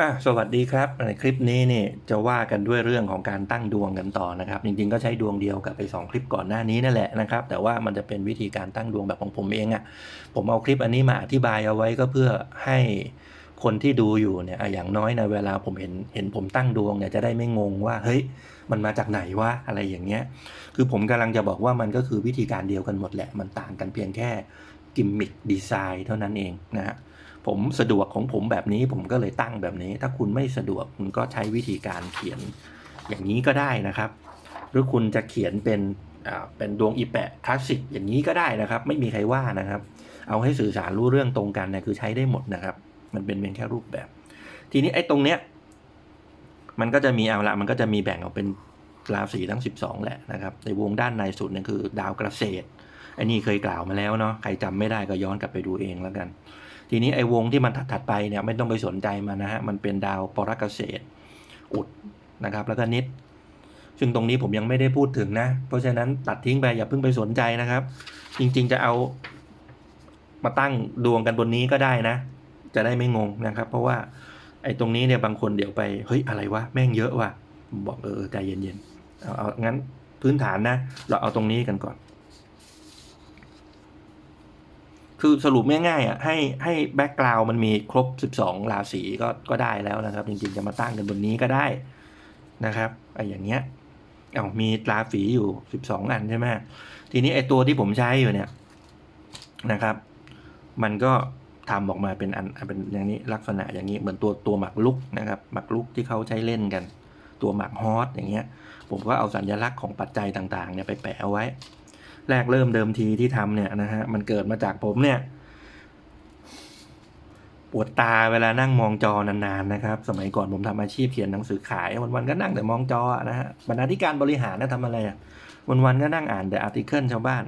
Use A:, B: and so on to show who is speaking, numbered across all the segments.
A: อะสวัสดีครับในคลิปนี้เนี่ยจะว่ากันด้วยเรื่องของการตั้งดวงกันต่อนะครับ จริงๆก็ใช้ดวงเดียวกับไปสองคลิปก่อนหน้านี้นั่นแหละนะครับ แต่ว่ามันจะเป็นวิธีการตั้งดวงแบบของผมเองอะ่ะ ผมเอาคลิปอันนี้มาอธิบายเอาไว้ก็เพื่อให้คนที่ดูอยู่เนี่ยอะอย่างน้อยในเวลาผมเห็นเห็นผมตั้งดวงเนี่ยจะได้ไม่งงว่าเฮ้ยมันมาจากไหนวะอะไรอย่างเงี้ย คือผมกำลังจะบอกว่ามันก็คือวิธีการเดียวกันหมดแหละ มันต่างกันเพียงแค่กิมมิคดีไซน์เท่านั้นเองนะฮะ ผมสะดวกของผมแบบนี้ผมก็เลยตั้งแบบนี้ ถ้าคุณไม่สะดวกคุณก็ใช้วิธีการเขียนอย่างนี้ก็ได้นะครับ หรือคุณจะเขียนเป็นเป็นดวงอีแปะคลาสสิกอย่างนี้ก็ได้นะครับ ไม่มีใครว่านะครับ เอาให้สื่อสารรู้เรื่องตรงกันเนี่ยคือใช้ได้หมดนะครับ มันเป็นเพียงแค่รูปแบบ ทีนี้ไอ้ตรงเนี้ยมันก็จะมีเอาละมันก็จะมีแบ่งออกเป็นราศีทั้ง 12 แหละนะครับ ในวงด้านในสุดเนี่ยคือดาวเกษตรอันนี้เคยกล่าวมาแล้วเนาะใครจำไม่ได้ก็ย้อนกลับไปดูเองแล้วกัน ทีนี้ไอ้วงที่มันถัดๆไปเนี่ยไม่ต้องไปสนใจมันนะฮะมันเป็นดาวปรกเกษตรอุดนะครับ แล้วก็นิด ซึ่งตรงนี้ผมยังไม่ได้พูดถึงนะ เพราะฉะนั้นตัดทิ้งไปอย่าเพิ่งไปสนใจนะครับ จริงๆจะเอามาตั้งดวงกันบนนี้ก็ได้นะ จะได้ไม่งงนะครับ เพราะว่าไอ้ตรงนี้เนี่ยบางคนเดี๋ยวไปเฮ้ยอะไรวะแม่งเยอะว่ะบอกเออใจเย็นๆเอาเอางั้นพื้นฐานนะ เราเอาตรงนี้กันก่อน คือสรุปง่ายๆอะให้ให้แบ็กกราวมันมีครบ 12 ราศีก็ก็ได้แล้วนะครับ จริงๆจะมาตั้งกันบนนี้ก็ได้นะครับไอ้อย่างเงี้ยเอามีราศีอยู่ 12 อันใช่ไหมทีนี้ไอ้ตัวที่ผมใช้อยู่เนี่ยนะครับ มันก็ทำออกมาเป็นอันเป็นอย่างนี้ลักษณะอย่างนี้เหมือนตัวตัวหมากลุกนะครับหมากลุกที่เขาใช้เล่นกัน ตัวหมากฮอสอย่างเงี้ย ผมก็เอาสัญลักษณ์ของปัจจัยต่างๆเนี่ยไปแปะเอาไว้ แรกเริ่มเดิมทีที่ทำเนี่ยนะฮะมันเกิดมาจากผมเนี่ยปวดตาเวลานั่งมองจอนานๆนะครับ สมัยก่อนผมทำอาชีพเขียนหนังสือขายวันๆก็นั่งแต่มองจอนะฮะบรรณาธิการบริหารนะทำอะไรอะวันๆก็นั่งอ่านแต่อาร์ติเคิลชาวบ้าน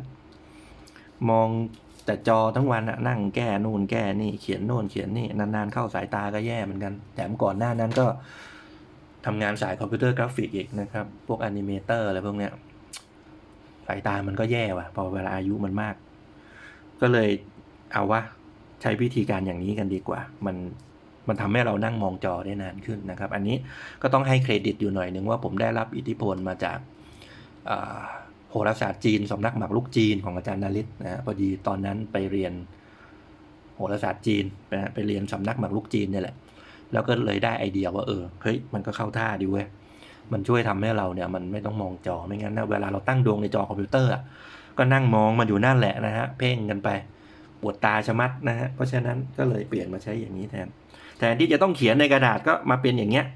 A: มองแต่จอทั้งวันอะนั่งแก้นู่นแก้นี่เขียนโน่นเขียนนี่นานๆเข้าสายตาก็แย่เหมือนกันแถมก่อนหน้านั้นก็ทำงานสายคอมพิวเตอร์กราฟิกอีกนะครับ พวกแอนิเมเตอร์อะไรพวกเนี้ยายตามันก็แย่ว่ะ พอเวลาอายุมันมาก ก็เลยเอาว่าใช้วิธีการอย่างนี้กันดีกว่า มันมันทำให้เรานั่งมองจอได้นานขึ้นนะครับ อันนี้ก็ต้องให้เครดิตอยู่หน่อยนึงว่าผมได้รับอิทธิพลมาจากโหราศาสตร์จีนสำนักหมากรุกจีนของอาจารย์นาริศนะพอดีตอนนั้นไปเรียนโหราศาสตร์จีนนะไปเรียนสำนักหมากรุกจีนเนี่ยแหละ แล้วก็เลยได้ไอเดียว่าเออเฮ้ยมันก็เข้าท่าดีเว้ย มันช่วยทำให้เราเนี่ยมันไม่ต้องมองจอไม่งั้นนะเวลาเราตั้งดวงในจอคอมพิวเตอร์ก็นั่งมองมันอยู่นั่นแหละนะฮะเพ่งกันไปปวดตาชะมัดนะฮะเพราะฉะนั้นก็เลยเปลี่ยนมาใช้อย่างนี้แทนแทนที่จะต้องเขียนในกระดาษก็มาเป็นอย่างเงี้ย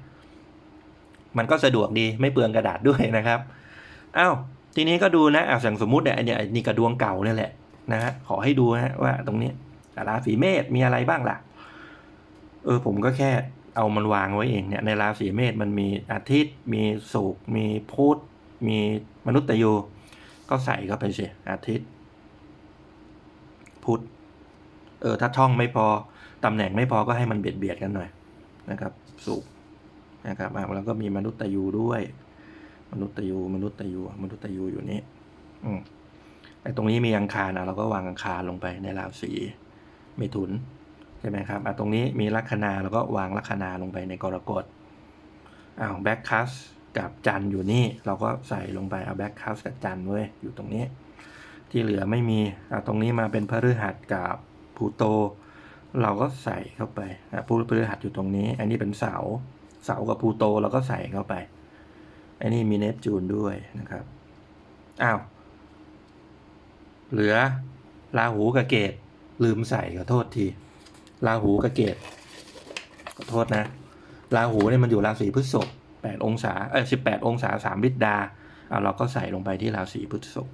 A: มันก็สะดวกดีไม่เปลืองกระดาษด้วยนะครับอ้าวทีนี้ก็ดูนะอะอย่างสมมุติเนี่ยอันเนี้ยนี่กระดวงเก่าเนี่ยแหละนะฮะขอให้ดูนะว่าตรงนี้ราศีเมษมีอะไรบ้างล่ะ เออผมก็แค่ เอามันวางไว้เองเนี่ยในราศีเมษมันมีอาทิตย์ มีศุกร์มีพุธมีมนุษย์ตยูก็ใส่เข้าไปสิอาทิตย์ พุธเออถ้าช่องไม่พอตำแหน่งไม่พอก็ให้มันเบียดเบียดกันหน่อยนะครับศุกร์นะครับอะแล้วก็มีมนุษย์ตยูด้วย มนุษย์ตยูมนุษย์ตยูมนุษย์ตยูอยู่นี่อืมไอ้ตรงนี้มีอังคารนะเราก็วางอังคารลงไปในราศีเมถุน ช่ไหมครับอะตรงนี้มีลัคนาแล้วก็วางลัคนาลงไปในกรกฎอ้าวแบ็คคัสกับจันอยู่นี่ เราก็ใส่ลงไปเอาแบ็คคัสกับจันเว้ยอยู่ตรงนี้ ที่เหลือไม่มีอะตรงนี้มาเป็นพฤหัสกับพูโต เราก็ใส่เข้าไปอะพฤหัสอยู่ตรงนี้ อันนี้เป็นเสาเสากับพูโตเราก็ใส่เข้าไป อันนี้มีเนปจูนด้วยนะครับอ้าวเหลือราหูกับเกตลืมใส่ขอโทษที ราหูกับเกตขอโทษนะ ราหูเนี่ยมันอยู่ราศีพฤษภแปดองศาเออสิบแปดองศาสามลิดดาเอาเราก็ใส่ลงไปที่ราศีพฤษภ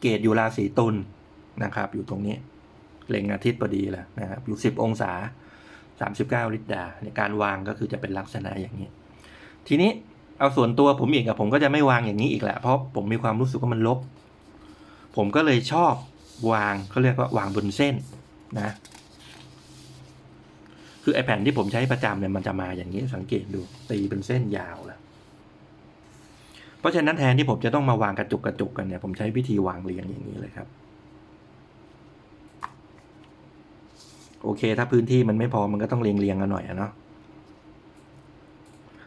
A: เกตอยู่ราศีตุลนะครับ อยู่ตรงนี้เล็งอาทิตย์พอดีแหละนะครับอยู่สิบองศาสามสิบเก้าลิดดาในการวางก็คือจะเป็นลักษณะอย่างนี้ ทีนี้เอาส่วนตัวผมอีกอะผมก็จะไม่วางอย่างนี้อีกแหละเพราะผมมีความรู้สึกว่ามันลบ ผมก็เลยชอบ วางเขาเรียกว่าวางบนเส้นนะ คือไอแผ่นที่ผมใช้ประจำเนี่ยมันจะมาอย่างนี้สังเกตดูตีเป็นเส้นยาวแล้วเพราะฉะนั้นแทนที่ผมจะต้องมาวางกระจุกกระจุกกันเนี่ยผมใช้วิธีวางเรียงอย่างนี้เลยครับ โอเค ถ้าพื้นที่มันไม่พอมันก็ต้องเรียงเรียงกันหน่อยอะเนาะ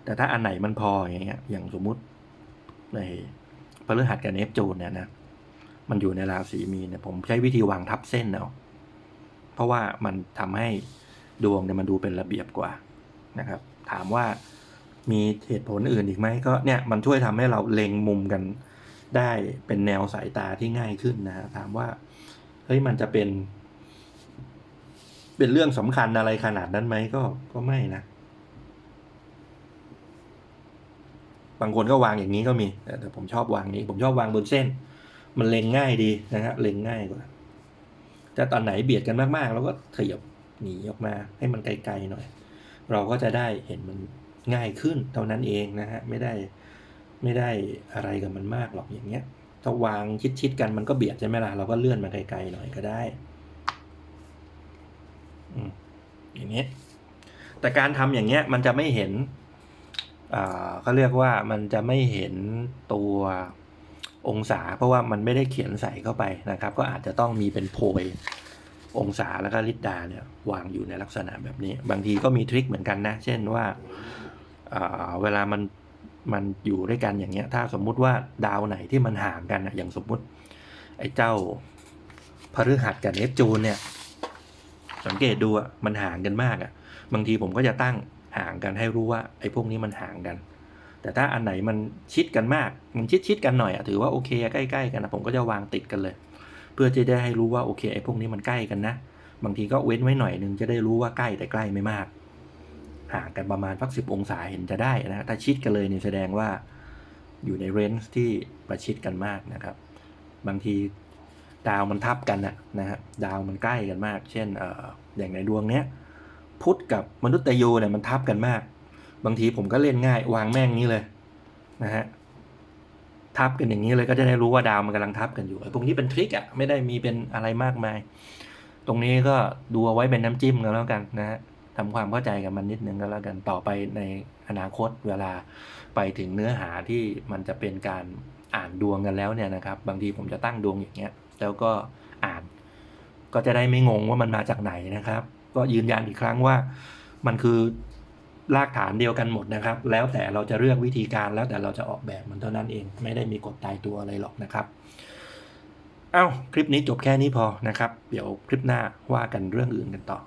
A: แต่ถ้าอันไหนมันพออย่างเงี้ยอย่างสมมุติในพฤหัสกับเนปจูนเนี่ยนะ มันอยู่ในราศีมีนเนี่ยผมใช้วิธีวางทับเส้นเอาเพราะว่ามันทำให้ดวงเนี่ยมันดูเป็นระเบียบกว่านะครับ ถามว่ามีเหตุผลอื่นอีกไหมก็เนี่ยมันช่วยทำให้เราเล็งมุมกันได้เป็นแนวสายตาที่ง่ายขึ้นนะถามว่าเฮ้ยมันจะเป็น เป็นเรื่องสำคัญอะไรขนาดนั้นไหมก็ก็ไม่นะ บางคนก็วางอย่างนี้ก็มีแต่ผมชอบวางนี้ ผมชอบวางบนเส้น มันเล็งง่ายดีนะฮะเล็งง่ายกว่าแต่ตอนไหนเบียดกันมากๆเราก็ขยับหนีออกมาให้มันไกลๆหน่อย เราก็จะได้เห็นมันง่ายขึ้นเท่านั้นเองนะฮะไม่ได้ไม่ได้อะไรกับมันมากหรอกอย่างเงี้ย ถ้าวางชิดๆกันมันก็เบียดใช่ไหมล่ะเราก็เลื่อนมาไกลๆหน่อยก็ได้อย่างนี้แต่การทำอย่างเงี้ยมันจะไม่เห็นอ่าเขาเรียกว่ามันจะไม่เห็นตัว องศา เพราะว่ามันไม่ได้เขียนใส่เข้าไปนะครับ ก็อาจจะต้องมีเป็นโพยองศาแล้วก็ลิดดาเนี่ยวางอยู่ในลักษณะแบบนี้ บางทีก็มีทริคเหมือนกันนะ เช่นว่าอ่าเวลามันมันอยู่ด้วยกันอย่างเงี้ย ถ้าสมมุติว่าดาวไหนที่มันห่างกันนะอย่างสมมุติ ไอ้เจ้าพฤหัสกับเนปจูนเนี่ย สังเกตดูอะมันห่างกันมากอะบางทีผมก็จะตั้งห่างกันให้รู้ว่าไอ้พวกนี้มันห่างกัน แต่ถ้าอันไหนมันชิดกันมาก มันชิดชิดกันหน่อยอะถือว่าโอเคใกล้ๆกันนะผมก็จะวางติดกันเลย เพื่อจะได้ให้รู้ว่าโอเคไอ้พวกนี้มันใกล้กันนะ บางทีก็เว้นไว้หน่อยนึงจะได้รู้ว่าใกล้แต่ใกล้ไม่มาก ห่างกันประมาณสักสิบองศาเห็นจะได้นะ ถ้าชิดกันเลยเนี่ยแสดงว่าอยู่ในเรนจ์ที่ประชิดกันมากนะครับ บางทีดาวมันทับกันนะนะฮะดาวมันใกล้กันมาก เช่นเอ่ออย่างในดวงเนี้ยพุธกับมนุษย์ตยูเนี่ยมันทับกันมาก บางทีผมก็เล่นง่าย วางแม่งนี้เลยนะฮะทับกันอย่างนี้เลยก็จะได้รู้ว่าดาวมันกำลังทับกันอยู่ไอ้พวกนี้เป็นทริคอะไม่ได้มีเป็นอะไรมากมาย ตรงนี้ก็ดูเอาไว้เป็นน้ำจิ้มกันแล้วกันนะฮะทำความเข้าใจกับมันนิดนึงก็แล้วกันต่อไปในอนาคตเวลาไปถึงเนื้อหาที่มันจะเป็นการอ่านดวงกันแล้วเนี่ยนะครับ บางทีผมจะตั้งดวงอย่างเงี้ย แล้วก็อ่าน ก็จะได้ไม่งงว่ามันมาจากไหนนะครับ ก็ยืนยันอีกครั้งว่ามันคือ รากฐานเดียวกันหมดนะครับ แล้วแต่เราจะเลือกวิธีการแล้วแต่เราจะออกแบบมันเท่านั้นเอง ไม่ได้มีกฎตายตัวอะไรหรอกนะครับเอ้าคลิปนี้จบแค่นี้พอนะครับ เดี๋ยวคลิปหน้าว่ากันเรื่องอื่นกันต่อ